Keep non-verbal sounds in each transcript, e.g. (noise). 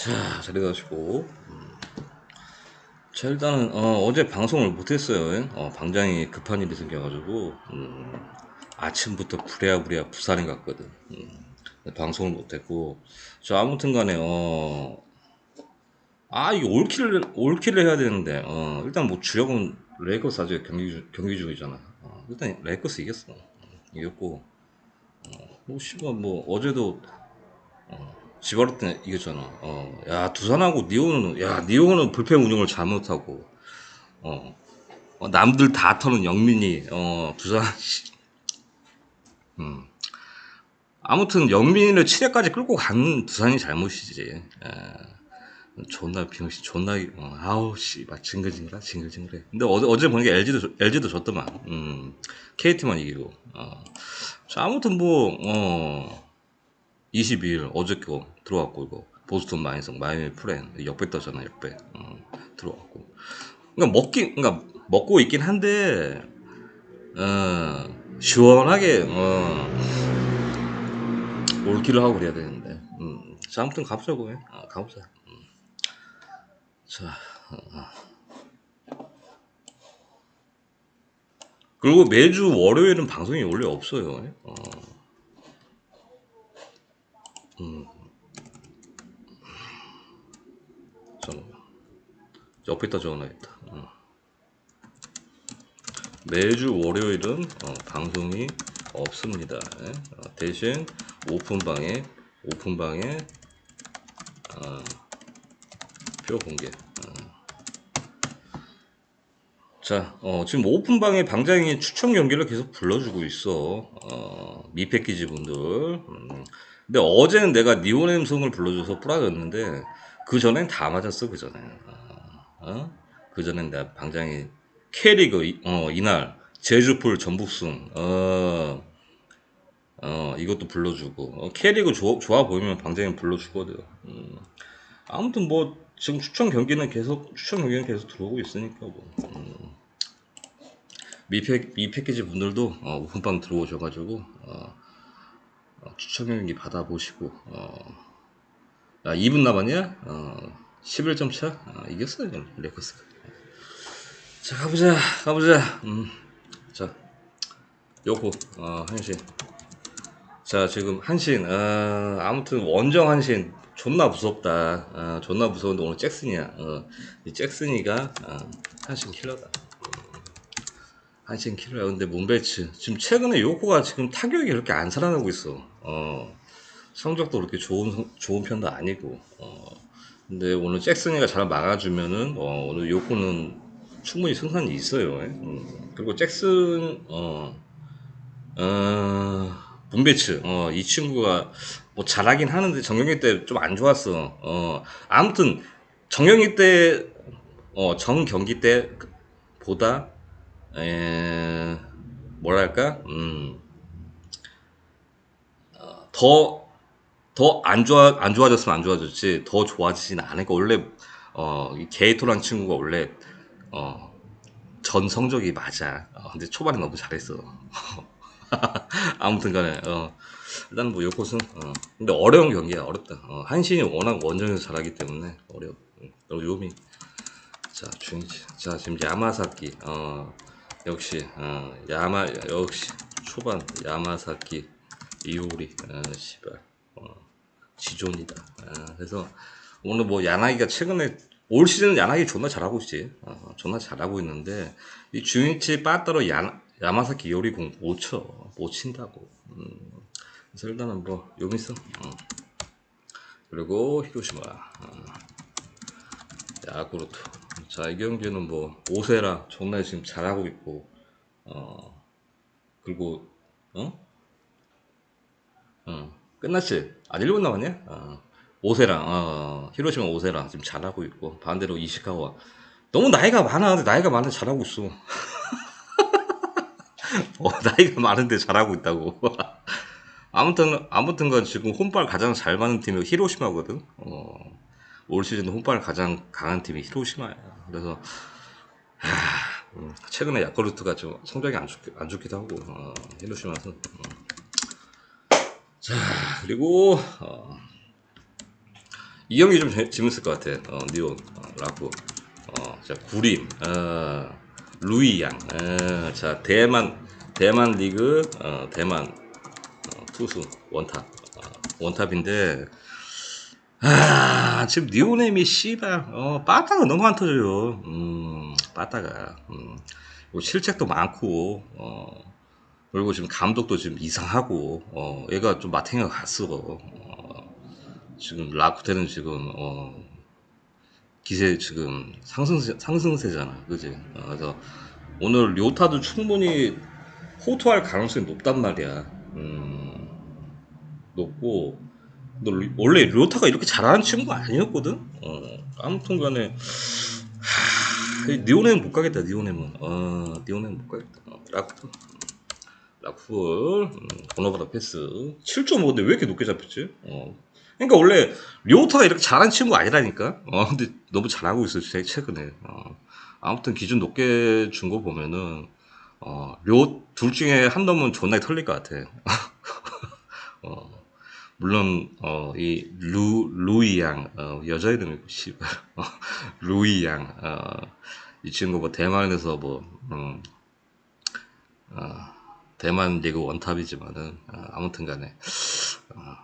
자, 자리 가시고. 음. 자, 일단은, 어, 제 방송을 못했어요. 어, 방장이 급한 일이 생겨가지고, 음, 아침부터 부랴부랴 부산에 갔거든. 음, 방송을 못했고. 저 아무튼 간에, 어, 아, 이거 올킬을, 올킬을 해야 되는데, 어, 일단 뭐 주력은 레이커스 아직 경기, 중- 경기 중이잖아. 어, 일단 레이커스 이겼어. 이겼고, 어, 뭐, 씨발, 뭐, 어제도, 지바르 때 이겼잖아. 어, 야 두산하고 니오는 야 니오는 불펜 운영을 잘못하고 어, 어, 남들 다 터는 영민이 어 두산 씨. 음 아무튼 영민이를 7회까지 끌고 간 두산이 잘못이지. 에, 존나 병신 존나 어, 아우 씨막 징글징글하 징글징글해. 근데 어제 어제 보니까 LG도 LG도 졌더만. 음 KT만 이기고. 어. 자, 아무튼 뭐 어 22일 어저께 들어왔고 이거. 보스턴 마이너스 마이애미 프렌 역배 떠잖아 역배. 어, 들어왔고. 그러니까 먹기 그러니까 먹고 있긴 한데 어, 시원하게 어, 올기를 하고 그래야 되는데. 음, 자 아무튼 가보자고 해. 아, 가보자 음. 자 어. 그리고 매주 월요일은 방송이 원래 없어요. 어. 잠깐만. 옆에다 적어놔야겠다. 어. 매주 월요일은 어, 방송이 없습니다. 예? 어, 대신 오픈방에 오픈방에 어, 표 공개. 어. 자, 어, 지금 오픈방에 방장이 추천 경기를 계속 불러주고 있어. 어, 미패키지 분들. 음, 근데 어제는 내가 니오넴송을 불러줘서 뿌라졌는데, 그 전엔 다 맞았어, 그 전에. 어? 그 전엔 내가 방장이 캐리그, 이- 어, 이날, 제주풀 전북승, 어, 어, 이것도 불러주고, 어, 캐리그 좋아, 좋아 보이면 방장이 불러주거든. 음. 아무튼 뭐, 지금 추천 경기는 계속, 추천 경기는 계속 들어오고 있으니까 뭐. 음. 미패, 미패키지 분들도 어, 오픈방 들어오셔가지고 어, 어, 추천 경기 받아보시고 어, 야 2분 남았냐? 어, 11점 차? 어, 이겼어요 레커스가 자 가보자 가보자. 음, 자 요코 어, 한신. 자 지금 한신 어, 아무튼 원정 한신 존나 무섭다. 어, 존나 무서운데 오늘 잭슨이야. 어, 이 잭슨이가 어, 한신 킬러다 한신 킬러야. 근데 문배츠 지금 최근에 요코가 지금 타격이 그렇게 안 살아나고 있어. 어 성적도 그렇게 좋은 성- 좋은 편도 아니고. 어 근데 오늘 잭슨이가 잘 막아주면은 어 오늘 요코는 충분히 승산이 있어요. 예. 음, 그리고 잭슨 어 어, 문배츠 어 이 친구가 뭐 잘하긴 하는데 정경기 때 좀 안 좋았어. 어 아무튼 정경기 때 어, 정 경기 때 보다 에, 뭐랄까, 음, 더, 더 안 좋아, 안 좋아졌으면 안 좋아졌지, 더 좋아지진 않으니까, 원래, 어, 이 게이토란 친구가 원래, 어, 전 성적이 맞아. 어, 근데 초반에 너무 잘했어. (laughs) 아무튼 간에, 어, 일단 뭐 요코는, 어, 근데 어려운 경기야, 어렵다. 어, 한신이 워낙 원정에서 잘하기 때문에, 어려워. 요미, 자, 중지. 자, 지금 야마사키. 어, 역시 어, 야마 역시 초반 야마사키 이오리 어, 씨발. 어, 지존이다. 어, 그래서 오늘 뭐 야나기가 최근에 올 시즌 야나기 존나 잘하고 있지. 어, 존나 잘하고 있는데 이 주인치 빠따로 야 야마사키 이오리 공 못 쳐. 못 친다고. 음, 그래서 일단은 뭐 요미스. 어. 그리고 히로시마. 어. 야구르트. 자, 이 경기는 뭐, 오세라 존나 지금 잘하고 있고, 어, 그리고, 어? 어, 끝났지? 아, 1분 남았냐? 어, 오세라, 어, 히로시마 오세라 지금 잘하고 있고, 반대로 이시카와. 너무 나이가 많아. 나이가 많은데 잘하고 있어. (laughs) 어, 나이가 많은데 잘하고 있다고. (laughs) 아무튼, 아무튼간 지금 홈발 가장 잘 맞는 팀이 히로시마거든. 어, 올 시즌 홈발 가장 강한 팀이 히로시마야. 그래서 하, 음, 최근에 야쿠르트가 좀 성적이 안, 좋, 안 좋기도 하고 어, 히로시마는 어. 자 그리고 어, 이 경기 좀 재- 재밌을 것 같아. 어, 니온, 어, 라쿠. 어, 자, 구림, 어, 루이양. 어, 자, 대만, 대만 리그, 어, 대만, 어, 투수, 원탑. 어, 원탑인데, 아, 지금 니오넴이 씨발, 어, 빠따가 너무 안 터져요. 음, 빠따가. 음, 실책도 많고, 어, 그리고 지금 감독도 지금 이상하고, 어, 얘가 좀 마탱이가 갔어. 어, 지금 라쿠테는 지금, 어, 기세 지금 상승세, 상승세잖아. 그지? 어, 그래서 오늘 료타도 충분히 호투할 가능성이 높단 말이야. 음, 높고, 원래 료타가 이렇게 잘하는 친구가 아니었거든? 어, 아무튼 간에, 하, 니오넴은 못 가겠다, 니오넴은. 어, 니오넴은 못 가겠다. 라쿠, 음, 번호보다 패스. 7.5인데 왜 이렇게 높게 잡혔지? 어. 그러니까 원래 료타가 이렇게 잘하는 친구가 아니라니까? 어, 근데 너무 잘하고 있어, 최- 최근에. 어. 아무튼 기준 높게 준 거 보면은, 어, 료, 둘 중에 한 놈은 존나 털릴 것 같아. (laughs) 어, 물론 어, 이 루, 루이 양 어, 여자 이름이고 씨발 어, 루이 양 어, 이 친구 뭐 대만에서 뭐 음, 어, 대만 리그 원탑이지만은 어, 아무튼간에 어,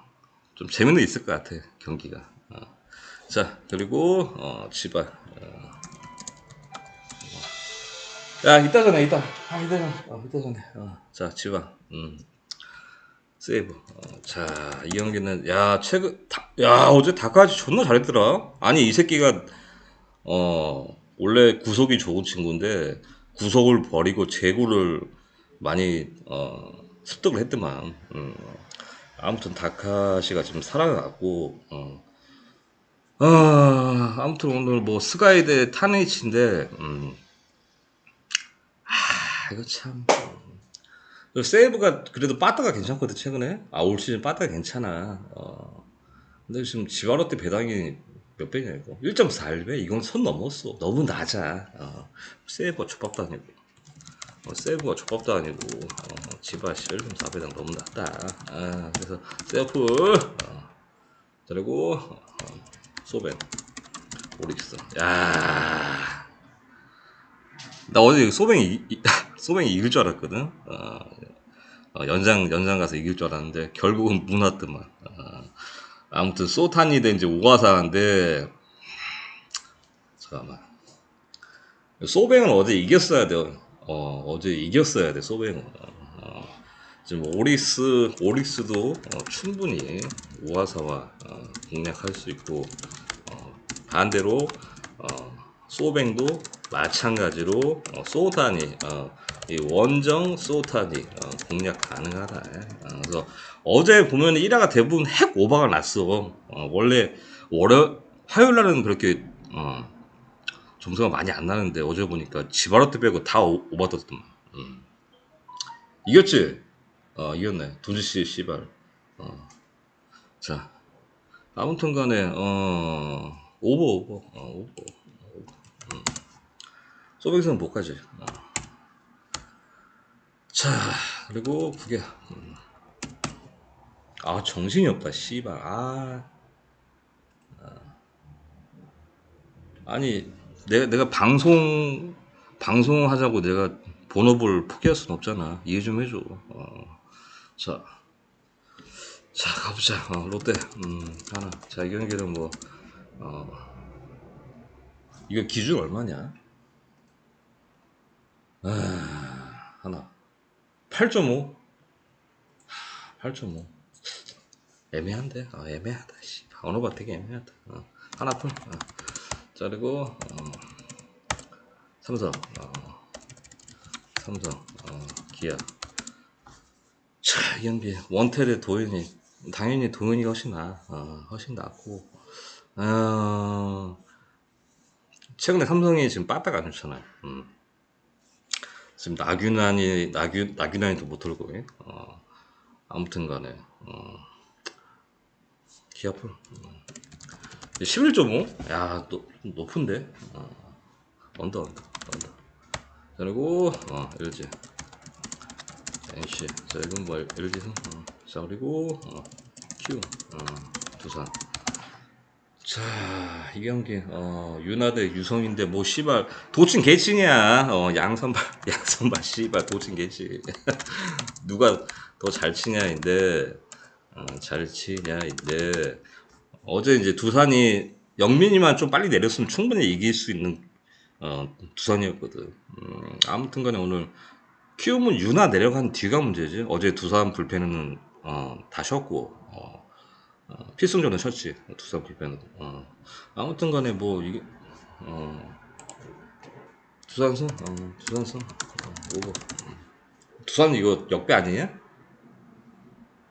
좀 재미는 있을 것 같아 경기가 어. 자 그리고 어, 지발 어. 야 이따 전에 이따 아 이따 전에 어, 이따 전에 어, 자 지발 음. 세이브. 어, 자, 이 경기는 야 최근 다, 야 어제 다카지 존나 잘했더라. 아니 이 새끼가 어 원래 구속이 좋은 친구인데 구속을 버리고 제구를 많이 어 습득을 했더만. 음. 아무튼 다카시가 지금 살아났고 어. 아, 아무튼 오늘 뭐 스가이 대 타네이치인데 음. 아 이거 참그 세이브가 그래도 빠따가 괜찮거든 최근에. 아올 시즌 빠따가 괜찮아. 어. 근데 지금 지바로 때 배당이 몇 배냐 이거? 1.41배? 이건 선 넘었어. 너무 낮아. 어. 세이브가 족밥도 아니고. 어, 세이브가 족밥도 아니고. 어, 지바 씨 1.4배당 너무 낮다. 아 그래서 세이프 어, 그리고 어, 소벤 오릭스. 야 나 어제 소뱅이 이- 이- (laughs) 소뱅이 이길 줄 알았거든. 어, 어, 연장 연장 가서 이길 줄 알았는데 결국은 무났더만. 어, 아무튼 소탄이 된 이제 오가사인데 잠깐만. 소뱅은 어제 이겼어야 돼. 어, 어제 이겼어야 돼 소뱅은. 어, 지금 오리스 오릭스도 어, 충분히 오가사와 어, 공략할 수 있고 어, 반대로 어, 소뱅도 마찬가지로 어, 소탄이 어, 이 원정 소탄이 어, 공략 가능하다. 어, 그래서 어제 보면 1화가 대부분 핵 오버가 났어. 어, 원래 월요 화요일 날은 그렇게 어, 점수가 많이 안 나는데 어제 보니까 지바로트 빼고 다 오- 오버 떴더만. 음. 이겼지? 어 이겼네. 두지씨 씨발. 어. 자 아무튼 간에 어 오버 오버 어 오버. 소백선 못 가지. 어. 자 그리고 그게 음. 아 정신이 없다 씨발. 아. 아니 내가 내가 방송 방송하자고 내가 본업을 포기할 순 없잖아. 이해 좀 해줘. 어. 자. 자 가보자. 어, 롯데. 음 하나. 자 이 경기는 뭐 어, 이거 기준 얼마냐 아, 하나. 8.5 8.5 애매한데. 어, 애매하다 씨. 언어가 되게 애매하다. 어, 하나 풀 어. 자 그리고 어, 삼성. 어, 삼성. 어, 기아. 자, 이 경기 원텔의 도현이 당연히 도현이가 훨씬 나, 어, 훨씬 낫고. 어, 최근에 삼성이 지금 빠따가 안 좋잖아요. 음. 지금 나균환이 나균 나균환이도 못 돌고, 어, 아무튼간에 어, 기아풀 음. 11.5, 야, 또 높은데, 어, 언더 언더 언더. 그리고 어, LG. NC 자 이건 뭐 LG 선? 어. 자 그리고 어, Q 어, 두산 자, 이 경기, 어, 윤하 대 유성인데, 뭐, 씨발, 도친 개친이야. 어, 양선발, (laughs) 양선발, 씨발, 도친 개친. (laughs) 누가 더 잘 치냐인데, 어, 잘 치냐인데, 어제 이제 두산이, 영민이만 좀 빨리 내렸으면 충분히 이길 수 있는, 어, 두산이었거든. 음, 아무튼 간에 오늘, 키움은 윤하 내려간 뒤가 문제지. 어제 두산 불펜은, 어, 다 쉬었고, 어, 어, 필승전은 쳤지 두산 불펜은 어. 아무튼 간에 뭐 이게 어, 두산선 어, 두산선 어, 오버 음. 두산 이거 역배 아니냐?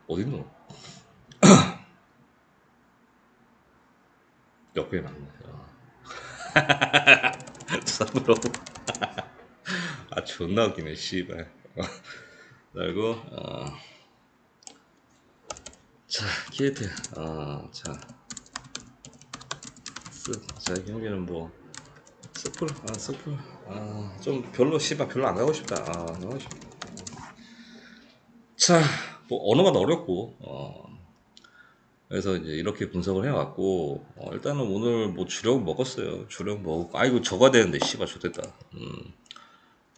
어딨노? (clears throat) 역배 맞네 어. (laughs) 두산으로 (laughs) 아 존나 웃기네 씨발 어. 그리고 어. 자, 키에트. 어, 자. 경기는 뭐, 스풀, 아, 스풀. 아, 좀 별로, 씨발, 별로 안 가고 싶다. 아, 안 가고 싶다. 자, 뭐, 언어가 어렵고, 어, 그래서 이제 이렇게 분석을 해왔고, 어, 일단은 오늘 뭐 주력 먹었어요. 주력 먹었고, 아이고, 저가 되는데, 씨발, 좋됐다. 음,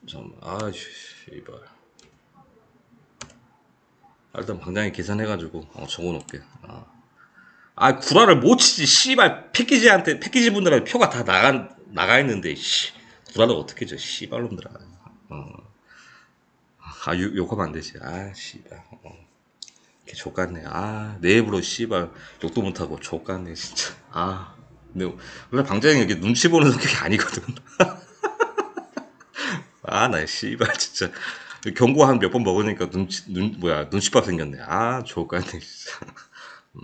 참, 아, 씨발. 아, 일단 방장이 계산해가지고 어, 적어놓을게. 아. 아 구라를 못 치지 씨발 패키지한테 패키지 분들한테 표가 다 나가 나가 있는데 씨 구라를 어떻게 줘 씨발놈들아. 어. 아 욕, 욕하면 안 되지. 아 씨발. 어. 이렇게 족같네. 아내 입으로 씨발 욕도 못하고 족같네 진짜. 아 근데 원래 방장이 이렇게 눈치 보는 성격이 아니거든. (laughs) 아나 씨발 진짜. 경고 한 몇 번 먹으니까 눈치 눈 뭐야 눈치밥 생겼네. 아 족같네 진짜. (laughs) 음.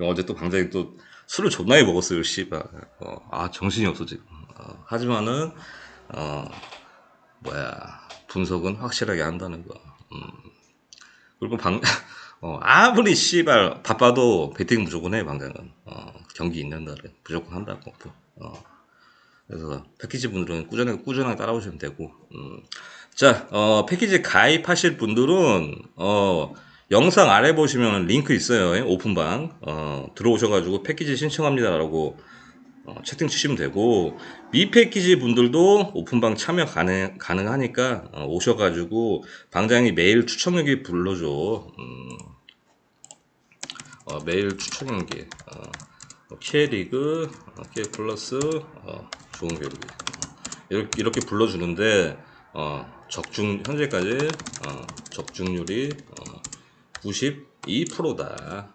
어제 또 방장이 또 술을 존나게 먹었어요, 씨발. 어, 아 정신이 없어 지금. 어, 하지만은 어 뭐야 분석은 확실하게 한다는 거. 음. 그리고 방 (laughs) 어, 아무리 씨발 바빠도 배팅 무조건 해 방장은. 어, 경기 있는 날에 무조건 한다고. 어. 그래서 패키지 분들은 꾸준하게 꾸준하게 따라오시면 되고. 음. 자, 어, 패키지 가입하실 분들은 어, 영상 아래 보시면 링크 있어요. 예, 오픈방. 어, 들어오셔가지고 패키지 신청합니다 라고 어, 채팅 치시면 되고 미패키지 분들도 오픈방 참여 가능 가능하니까 어, 오셔가지고 방장이 매일 추천연기 불러줘. 음, 어, 매일 추천연기. 어, K리그, 어, K 플러스, 어, 좋은 교육. 이렇게, 이렇게 불러주는데 어, 적중 현재까지 어, 적중률이 어, 92%다.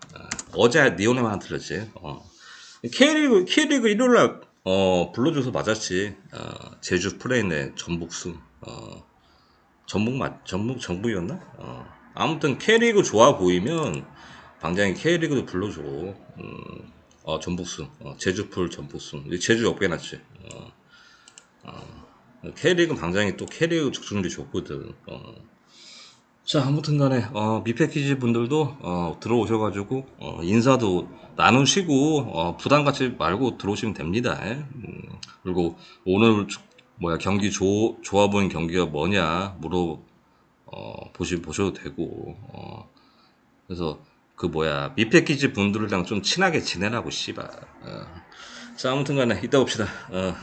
어, 제 니오네만 들렸지. 어. K리그 K리그 일요일날 어, 불러줘서 맞았지. 어, 제주 프레인의 전북승. 어, 전북 맞 전북 전북이었나? 어. 아무튼 K리그 좋아 보이면 방장이 K리그도 불러줘. 음, 어, 전북승. 어, 제주풀 전북승. 제주 역배났지. 어, 어. K리그 방장이 또 K리그 적중률이 좋거든. 어. 자, 아무튼 간에, 어, 미패키지 분들도, 어, 들어오셔가지고, 어, 인사도 나누시고, 어, 부담 갖지 말고 들어오시면 됩니다. 예? 음, 그리고 오늘, 뭐야, 경기 조, 좋아 보이는 경기가 뭐냐, 물어, 어, 보시, 보셔도 되고, 어, 그래서, 그 뭐야, 미패키지 분들이랑 좀 친하게 지내라고, 씨발. 어. 자, 아무튼 간에, 이따 봅시다. 어.